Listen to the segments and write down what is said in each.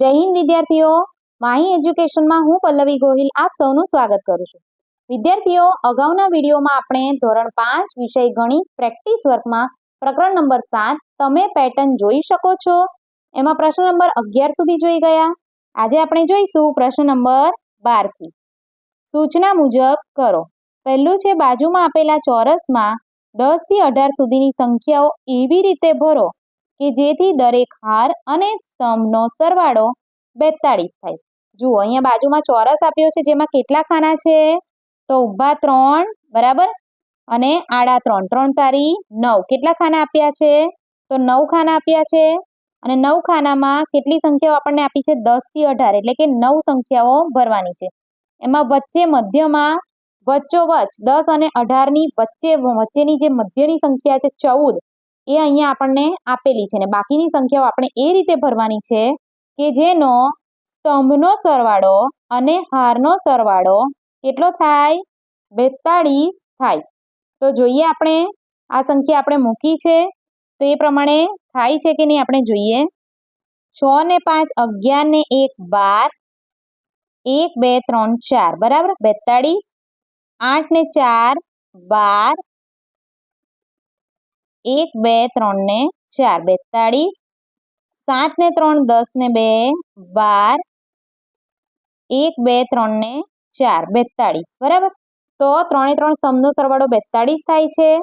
જય હિન્દ, વિદ્યાર્થીઓ. માહી એજ્યુકેશનમાં હું પલ્લવી ગોહિલ આપ સૌનું સ્વાગત કરું છું. વિદ્યાર્થીઓ, અગાઉના વિડીયોમાં આપણે ધોરણ પાંચ વિષય ગણિત પ્રેક્ટિસ વર્કમાં પ્રકરણ નંબર સાત તમે પેટર્ન જોઈ શકો છો. એમાં પ્રશ્ન નંબર અગિયાર સુધી જોઈ ગયા. આજે આપણે જોઈશું પ્રશ્ન નંબર બારથી. સૂચના મુજબ કરો. પહેલું છે, બાજુમાં આપેલા ચોરસમાં દસથી અઢાર સુધીની સંખ્યાઓ એવી રીતે ભરો કે જેથી દરેક હાર અને સ્તંભનો સરવાળો બેતાળીસ થાય. જુઓ, અહીંયા બાજુમાં ચોરસ આપ્યો છે, જેમાં કેટલા ખાના છે? તો ઊભા ત્રણ, બરાબર? અને આડા ત્રણ ત્રણ તારી નવ. કેટલા ખાના આપ્યા છે? તો નવ ખાના આપ્યા છે. અને નવ ખાનામાં કેટલી સંખ્યાઓ આપણને આપી છે? દસથી અઢાર. એટલે કે નવ સંખ્યાઓ ભરવાની છે. એમાં વચ્ચે મધ્યમાં વચ્ચોવચ્ચ દસ અને અઢારની વચ્ચે, વચ્ચેની જે મધ્યની સંખ્યા છે, ચૌદ. એ અહીંયા આપણને આપેલી છે ને બાકીની સંખ્યાઓ આપણે એ રીતે ભરવાની છે કે જેનો સ્તંભનો સરવાળો અને હારનો સરવાળો કેટલો થાય? બેતાળીસ થાય. તો જોઈએ આપણે, આ સંખ્યા આપણે મૂકી છે, તો એ પ્રમાણે થાય છે કે નહીં આપણે જોઈએ. છ ને પાંચ અગિયાર ને એક બાર, એક બે ત્રણ ચાર, બરાબર? બેતાળીસ. આઠ ને ચાર બાર એક, બે, ત્રણ ને ચાર. બેતાળીસ. સાત ને ત્રણ, દસ ને બે, બાર. એક, બે, ત્રણ ને ચાર. બેતાળીસ. બરાબર? તો ત્રણે ત્રણ સમનો સરવાળો બેતાળીસ થાય છે.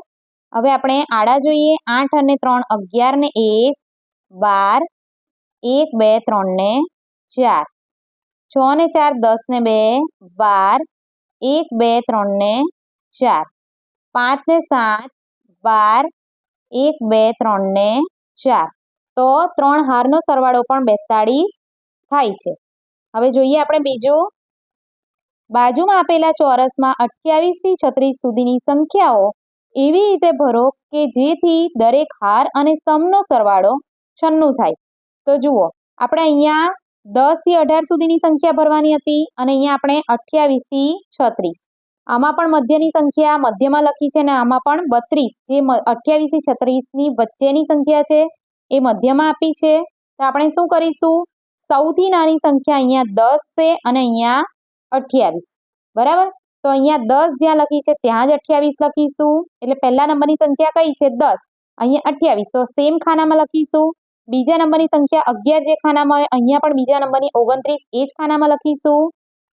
હવે આપણે આડા જોઈએ. આઠ અને ત્રણ અગિયાર ને એક, બાર. એક, બે, ત્રણ ને ચાર. છ ને ચાર, દસ ને બે, બાર. એક, બે, ત્રણ ને ચાર. પાંચ ને સાત, બાર. એક, બે, ત્રણ ને ચાર. તો ત્રણ હારનો સરવાળો પણ બેતાળીસ થાય છે. હવે જોઈએ આપણે બીજું. બાજુમાં આપેલા ચોરસમાં અઠ્યાવીસથી છત્રીસ સુધીની સંખ્યાઓ એવી રીતે ભરો કે જેથી દરેક હાર અને સ્તંભનો સરવાળો છન્નું થાય. તો જુઓ, આપણે અહીંયા દસથી અઢાર સુધીની સંખ્યા ભરવાની હતી અને અહીંયા આપણે અઠ્યાવીસથી છત્રીસ. આમાં પણ મધ્યની સંખ્યા મધ્યમાં લખી છે અને આમાં પણ બત્રીસ. જે અઠ્યાવીસથી છત્રીસની વચ્ચેની સંખ્યા છે, એ મધ્યમાં આપી છે. તો આપણે શું કરીશું? સૌથી નાની સંખ્યા અહીંયા દસ છે અને અહીંયા અઠ્યાવીસ. બરાબર? તો અહીંયા દસ જ્યાં લખી છે, ત્યાં જ અઠ્યાવીસ લખીશું. એટલે પહેલા નંબરની સંખ્યા કઈ છે? દસ. અહીંયા અઠ્યાવીસ. તો સેમ ખાનામાં લખીશું. બીજા નંબરની સંખ્યા અગિયાર જે ખાનામાં હોય, અહીંયા પણ બીજા નંબરની ઓગણત્રીસ એ જ ખાનામાં લખીશું.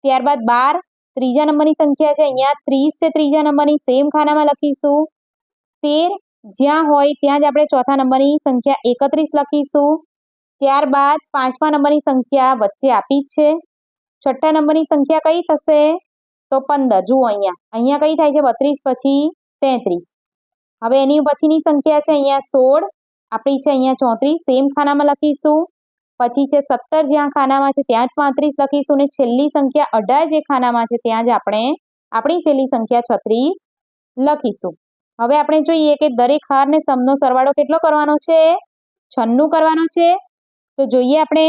ત્યારબાદ બાર. ત્રીજા નંબરની સંખ્યા છે અહીંયા. ત્રીસ છે ત્રીજા નંબરની. સેમ ખાનામાં લખીશું. તેર જ્યાં હોય ત્યાં જ આપણે ચોથા નંબરની સંખ્યા એકત્રીસ લખીશું. ત્યારબાદ પાંચમા નંબરની સંખ્યા વચ્ચે આપી જ છે. છઠ્ઠા નંબરની સંખ્યા કઈ થશે? તો પંદર. જુઓ અહીંયા. અહીંયા કઈ થાય છે? બત્રીસ પછી તેત્રીસ. હવે એની પછીની સંખ્યા છે અહીંયા સોળ. આપણી છે અહીંયા ચોત્રીસ. સેમ ખાનામાં લખીશું. પછી છે સત્તર જ્યાં ખાનામાં છે, ત્યાં જ પાંત્રીસ લખીશું ને છેલ્લી સંખ્યા અઢાર જે ખાનામાં છે, ત્યાં જ આપણે આપણી છેલ્લી સંખ્યા છત્રીસ લખીશું. હવે આપણે જોઈએ કે દરેક હારને સમનો સરવાળો કેટલો કરવાનો છે? છન્નું કરવાનો છે. તો જોઈએ આપણે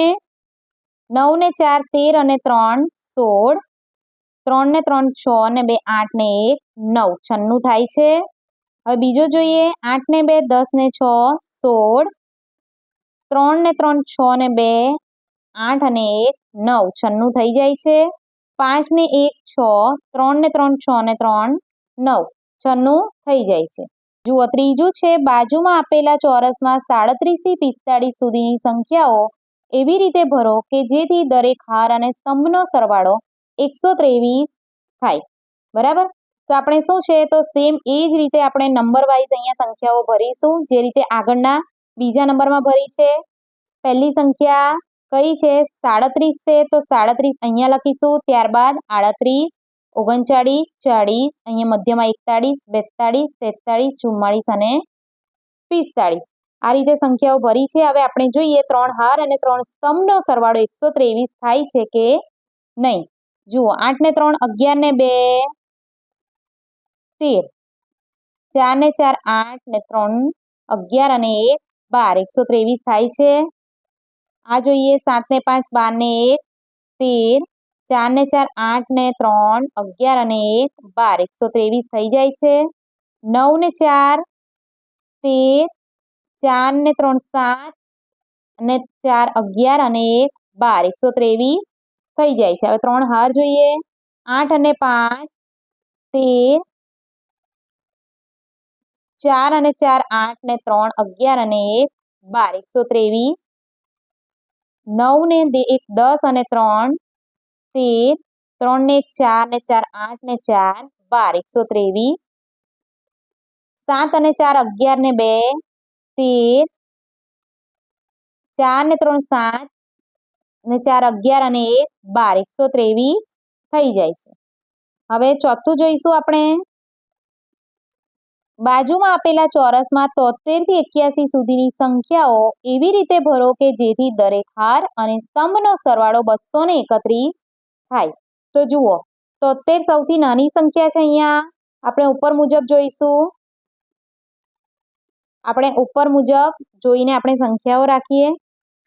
નવ ને ચાર તેર અને ત્રણ સોળ. ત્રણ ને ત્રણ છ ને બે આઠ ને એક નવ. છન્નું થાય છે. હવે બીજો જોઈએ આઠ ને બે દસ ને છ સોળ. ત્રણ ને ત્રણ છ ને બે આઠ અને એક, નવ. છન્નું થઈ જાય છે. પાંચ ને એક, છ. ત્રણ ને ત્રણ છ ને ત્રણ, નવ. છન્નું થઈ જાય છે. જુઓ, ત્રીજું છે, બાજુમાં આપેલા ચોરસમાં સાડત્રીસથી પિસ્તાળીસ સુધીની સંખ્યાઓ એવી રીતે ભરો કે જેથી દરેક હાર અને સ્તંભનો સરવાળો એકસો ત્રેવીસ થાય. બરાબર? તો આપણે શું છે? તો સેમ એ જ રીતે આપણે નંબર વાઇઝ અહીંયા સંખ્યાઓ ભરીશું. જે રીતે આગળના બીજા નંબરમાં ભરી છે. પહેલી સંખ્યા કઈ છે? સાડત્રીસ છે, તો સાડત્રીસ અહીંયા લખીશું. ત્યારબાદ આડત્રીસ, ઓગણચાળીસ, ચાળીસ, અહીંયા મધ્યમાં એકતાળીસ, બેતાળીસ, તેતાળીસ, ચુમ્માળીસ અને પિસ્તાળીસ. આ રીતે સંખ્યાઓ ભરી છે. હવે આપણે જોઈએ ત્રણ હાર અને ત્રણ સ્તંભનો સરવાળો. એકસો ત્રેવીસ થાય છે કે નહીં? જુઓ, આઠ ને ત્રણ, અગિયાર ને બે, તેર. ચાર ને ચાર, આઠ ને ત્રણ, અગિયાર અને એક, બાર. એકસો ત્રેવીસ થાય છે. આ જોઈએ સાત ને પાંચ, બાર ને એક, તેર, ચાર ને ચાર, આઠ ને ત્રણ, અગિયાર અને એક, બાર. એકસો ત્રેવીસ થઈ જાય છે. નવ ને ચાર, તેર, ચાર ને ત્રણ, સાત અને ચાર, અગિયાર અને એક, બાર. એકસો ત્રેવીસ થઈ જાય છે. હવે ત્રણ હાર જોઈએ. આઠ અને પાંચ, તેર, ચાર અને ચાર, આઠ ને ત્રણ, અગિયાર અને એક, બાર. એકસો ત્રેવીસ નવ ને એક દસ અને ત્રણ, તેર ત્રણ ને એક ચાર ને ચાર, આઠ ને ચાર, બાર, એકસો ત્રેવીસ. સાત અને ચાર અગિયાર ને બે, તેર. ચાર ને ત્રણ સાત ને ચાર અગિયાર અને એક, બાર, એકસો ત્રેવીસ થઈ જાય છે. હવે ચોથું જોઈશું આપણે. બાજુમાં આપેલા ચોરસમાં તોતેરથી એક્યાસી સુધીની સંખ્યાઓ એવી રીતે ભરો કે જેથી દરેક હાર અને સ્તંભનો સરવાળો બસો ને એકત્રીસ થાય. તો જુઓ તોતેર સૌથી નાની સંખ્યા છે અહીંયા. આપણે ઉપર મુજબ જોઈશું. આપણે ઉપર મુજબ જોઈને આપણે સંખ્યાઓ રાખીએ.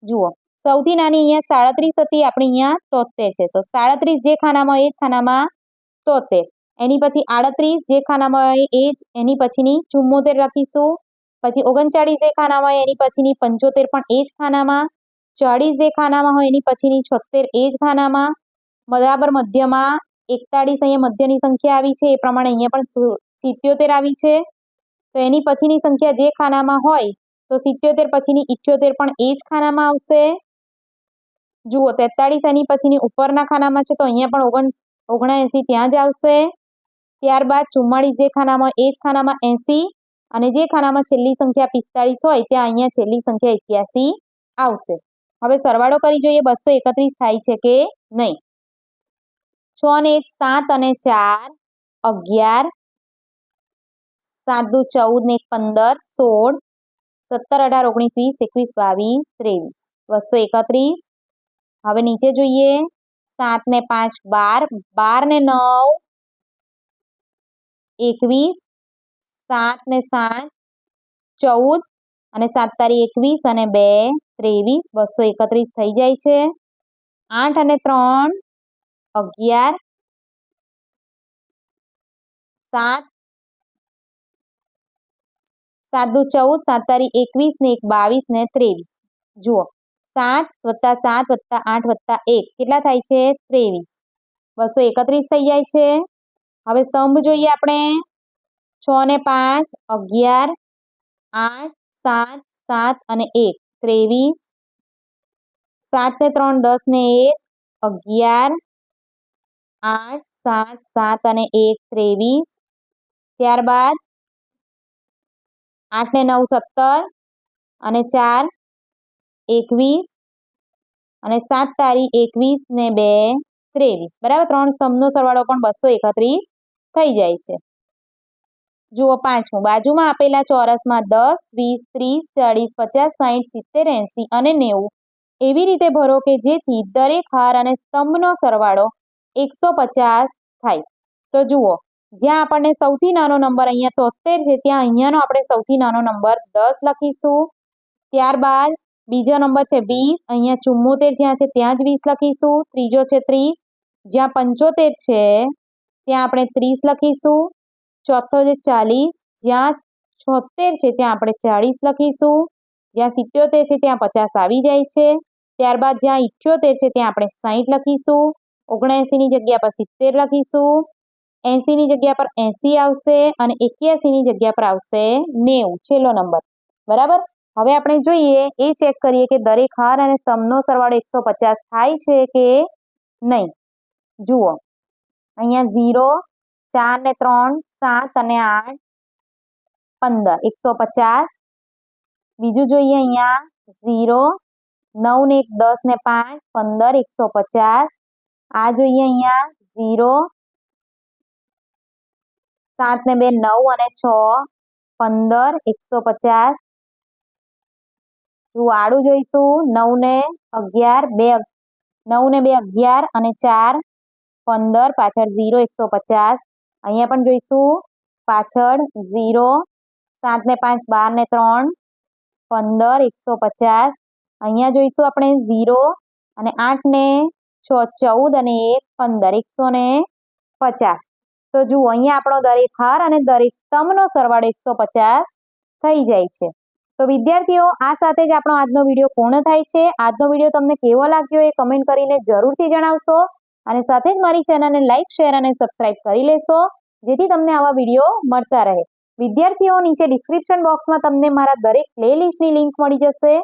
જુઓ, સૌથી નાની અહીંયા સાડત્રીસ હતી, આપણે અહીંયા તોતેર છે. તો સાડત્રીસ જે ખાનામાં એ જ ખાનામાં તોતેર એની પછી આડત્રીસ જે ખાનામાં હોય એ જ એની પછીની ચુમ્મોતેર લખીશું પછી ઓગણચાળીસ જે ખાનામાં હોય એની પછીની પંચોતેર પણ એ જ ખાનામાં. ચાળીસ જે ખાનામાં હોય એની પછીની છોતેર એ જ ખાનામાં. બરાબર મધ્યમાં એકતાળીસ અહીંયા મધ્યની સંખ્યા આવી છે, એ પ્રમાણે અહીંયા પણ સિત્યોતેર આવી છે. તો એની પછીની સંખ્યા જે ખાનામાં હોય, તો સિત્યોતેર પછીની ઇઠ્યોતેર પણ એ જ ખાનામાં આવશે. જુઓ તેતાળીસ એની પછીની ઉપરના ખાનામાં છે, તો અહીંયા પણ ઓગણ, ઓગણએંસી ત્યાં જ આવશે. ત્યારબાદ ચુમ્માળીસ જે ખાનામાં, એ જ ખાનામાં એંસી અને જે ખાનામાં છેલ્લી સંખ્યા પિસ્તાળીસ હોય, ત્યાં અહીંયા છેલ્લી સંખ્યા એક્યાસી આવશે. હવે સરવાળો કરી જોઈએ, બસો એકત્રીસ થાય છે કે નહીં? છ ને એક, સાત અને ચાર, અગિયાર, સાત દુ ચૌદ ને એક, પંદર, સોળ, સત્તર, અઢાર, ઓગણીસ, વીસ, એકવીસ, બાવીસ, ત્રેવીસ. બસો એકત્રીસ. હવે નીચે જોઈએ, સાત ને પાંચ, બાર બાર ને નવ એકવીસ, સાત ને સાત, ચૌદ અને સાત તારી એકવીસ અને બે ત્રેવીસ, બસો એકત્રીસ થઈ જાય છે. આઠ અને ત્રણ, અગિયાર, સાત સાત દુ ચૌદ, સાત તારી એકવીસ ને એક બાવીસ ને ત્રેવીસ. જુઓ, સાત વત્તા સાત વત્તા આઠ વત્તા એક, કેટલા થાય છે? ત્રેવીસ. બસો એકત્રીસ થઈ જાય છે. હવે સ્તંભ જોઈએ આપણે. છ ને પાંચ, અગિયાર, આઠ, સાત સાત અને એક, ત્રેવીસ. સાત ને ત્રણ, દસ ને એક, અગિયાર. આઠ, સાત સાત અને એક, ત્રેવીસ. ત્યારબાદ આઠ ને નવ, સત્તર અને ચાર, એકવીસ. અને સાત તારીખ એકવીસ ને બે, ત્રેવીસ. બરાબર? ત્રણ સ્તંભનો સરવાળો પણ બસો એકત્રીસ. થઈ જાય છે. જુઓ પાંચમું. બાજુમાં આપેલા ચોરસમાં દસ, વીસ, ત્રીસ, ચાળીસ, પચાસ સાઠ સિત્તેર, એંસી અને નેવું. એવી રીતે ભરો કે જેથી દરેક હાર અને સ્તંભનો સરવાળો એકસો પચાસ થાય. તો જુઓ, જ્યાં આપણને સૌથી નાનો નંબર અહીંયા તોતેર છે, ત્યાં અહીંયાનો આપણે સૌથી નાનો નંબર દસ લખીશું. ત્યારબાદ બીજો નંબર છે વીસ, અહીંયા ચુમ્મોતેર જ્યાં છે ત્યાં જ વીસ લખીશું. ત્રીજો છે ત્રીસ, જ્યાં પંચોતેર છે ત્યાં આપણે ત્રીસ લખીશું, ચોથો છે ચાલીસ, જ્યાં છોતેર છે ત્યાં આપણે ચાળીસ લખીશું, જ્યાં સિત્યોતેર છે ત્યાં પચાસ આવી જાય છે, ત્યારબાદ જ્યાં ઇઠ્યોતેર છે ત્યાં આપણે સાહીઠ લખીશું, ઓગણએંસીની જગ્યા પર સિત્તેર લખીશું, એંસીની જગ્યા પર એંસી આવશે અને એક્યાસીની જગ્યા પર આવશે નેવું, છેલ્લો નંબર. બરાબર? હવે આપણે જોઈએ, એ ચેક કરીએ કે દરેક હાર અને સ્તંભનો સરવાળો એકસો પચાસ થાય છે કે નહીં. જુઓ અહીંયા ઝીરો ચાર ને ત્રણ સાત અને આઠ પંદર એકસો પચાસ બીજું જોઈએ અહીંયા ઝીરો નવ ને એક દસ ને પાંચ પંદર એકસો પચાસ આ જોઈએ અહીંયા ઝીરો સાત ને બે નવ અને છ પંદર એકસો પચાસ જુઓ આડું જોઈશું નવ ને અગિયાર બે નવ ને બે અગિયાર અને ચાર પંદર, પાછળ ઝીરો, એકસો પચાસ. અહીંયા પણ જોઈશું. પાછળ ઝીરો, સાત ને પાંચ, બાર ને ત્રણ, પંદર, એકસો પચાસ. અહીંયા જોઈશું આપણે ઝીરો અને આઠ ને છ, ચૌદ અને એક, પંદર, એકસો ને પચાસ. તો જુઓ, અહીંયા આપણો દરેક હાર અને દરેક સ્તંભનો સરવાળો એકસો પચાસ થઈ જાય છે. તો વિદ્યાર્થીઓ, આ સાથે જ આપણો આજનો વીડિયો પૂર્ણ થાય છે. આજનો વીડિયો તમને કેવો લાગ્યો એ કમેન્ટ કરીને જરૂરથી જણાવશો. અને સાથે જ મારી ચેનલને લાઇક શેર અને સબસ્ક્રાઇબ કરી લેશો, જેથી તમને આવા વીડિયો મળતા રહે. વિદ્યાર્થીઓ, નીચે ડિસ્ક્રિપ્શન બોક્સમાં તમને મારા દરેક પ્લેલિસ્ટની લિંક મળી જશે,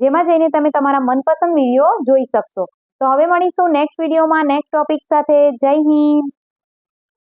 જેમાં જઈને તમે તમારા મનપસંદ વીડિયો જોઈ શકશો. તો હવે મળીશું નેક્સ્ટ વિડીયોમાં નેક્સ્ટ ટોપિક સાથે. જય હિન્દ!